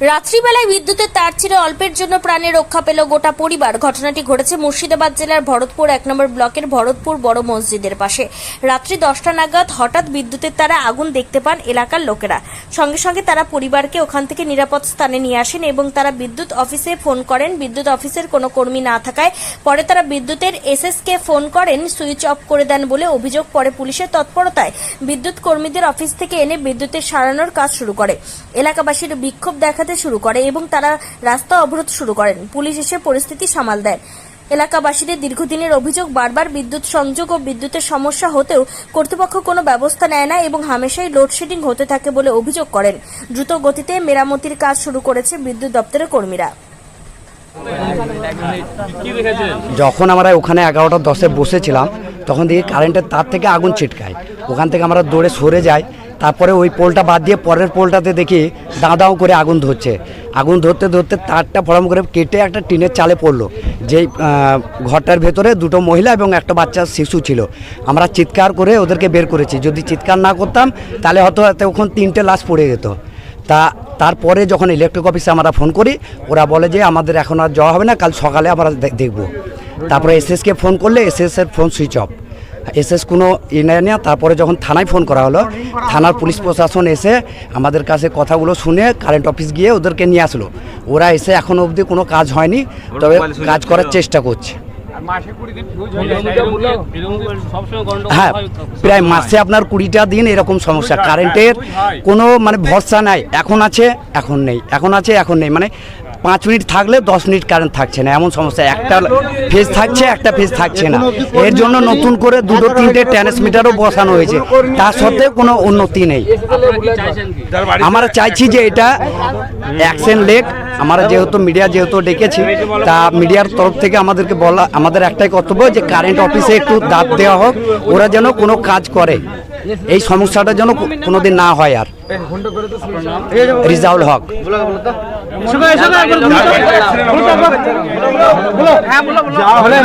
রাত্রিবেলায় বিদ্যুতের তার ছিঁড়ে অল্পের জন্য প্রাণে রক্ষা পেল গোটা পরিবার। ঘটনাটি ঘটেছে মুর্শিদাবাদ জেলার ভরতপুর, এক নম্বর ব্লকের ভরতপুর বড় মসজিদের পাশে। রাত্রি দশটা নাগাদ হঠাৎ বিদ্যুতের তারা আগুন দেখতে পান এলাকার লোকেরা। সঙ্গে সঙ্গে তারা পরিবারকে ওখান থেকে নিরাপদ স্থানে নিয়ে আসেন এবং তারা বিদ্যুৎ অফিসে ফোন করেন। বিদ্যুৎ অফিসের কোনো কর্মী না থাকায় পরে তারা বিদ্যুতের এসএসকে ফোন করেন, সুইচ অফ করে দেন বলে অভিযোগ পরে পুলিশের তৎপরতায় বিদ্যুৎ কর্মীদের অফিস থেকে এনে বিদ্যুতের সারানোর কাজ শুরু করে। এলাকাবাসীর বিক্ষোভ দেখাতে শুরু করে এবং তারা রাস্তা অবরোধ শুরু করেন। পুলিশ এসে পরিস্থিতি সামাল দেয়। এলাকাবাসীদের দীর্ঘদিনের অভিযোগ, বারবার বিদ্যুৎ সংযোগ ও বিদ্যুতের সমস্যা হতেও কর্তৃপক্ষ কোনো ব্যবস্থা নেয় না এবং হামেশাই লোডশেডিং হতে থাকে বলে অভিযোগ করেন। দ্রুত গতিতে মেরামতির কাজ শুরু করেছে বিদ্যুৎ দপ্তরের কর্মীরা। যখন আমরা ওখানে এগারোটা দশে বসেছিলাম, তখন দেখি কারেন্টের তার থেকে আগুন ছিটকায়। ওখান থেকে আমরা দৌড়ে সরে যাই তারপরে ওই পোলটা বাদ দিয়ে পরের পোলটাতে দেখি দাঁ দাও করে আগুন ধরছে। আগুন ধরতে ধরতে তারটা ফরম করে কেটে একটা টিনের চালে পড়ল। যেই ঘরটার ভেতরে দুটো মহিলা এবং একটা বাচ্চা শিশু ছিল। আমরা চিৎকার করে ওদেরকে বের করেছি। যদি চিৎকার না করতাম, তাহলে হয়তো তখন তিনটে লাশ পড়ে যেত। তা, তারপরে যখন ইলেকট্রিক অফিসে আমরা ফোন করি, ওরা বলে যে আমাদের এখন আর যাওয়া হবে না, কাল সকালে আমরা দেখব। তারপরে এসএসকে ফোন করলে এসএসের ফোন সুইচ অফ এসএস কোনো ই নেয় না। তারপরে যখন থানায় ফোন করা হলো থানার পুলিশ প্রশাসন এসে আমাদের কাছে কথাগুলো শুনে কারেন্ট অফিস গিয়ে ওদেরকে নিয়ে আসলো। ওরা এসে এখনও অবধি কোনো কাজ হয়নি তবে কাজ করার চেষ্টা করছে। হ্যাঁ প্রায় মাসে আপনার কুড়িটা দিন এরকম সমস্যা। কারেন্টের কোনো মানে ভরসা নাই। এখন আছে এখন নেই। এখন আছে এখন নেই। মানে পাঁচ মিনিট থাকলে দশ মিনিট কারেন্ট থাকছে না। এমন সমস্যা, একটা ফেজ থাকছে, একটা ফেজ থাকছে না। এর জন্য নতুন করে দুটো, তিনটে ট্রান্সমিটারও বসানো হয়েছে। তার সত্ত্বেও কোনো উন্নতি নেই। আমরা চাইছি যে এটা অ্যাকশন লেক আমরা যেহেতু মিডিয়া যেহেতু ডেকেছি, তা মিডিয়ার তরফ থেকে আমাদেরকে বলা, আমাদের একটাই কর্তব্য যে কারেন্ট অফিসে একটু দাঁত দেওয়া হোক। ওরা যেন কোনো কাজ করে। এই সমস্যাটা যেন কোনোদিন না হয় আর। রিজাউল হক। যা হলে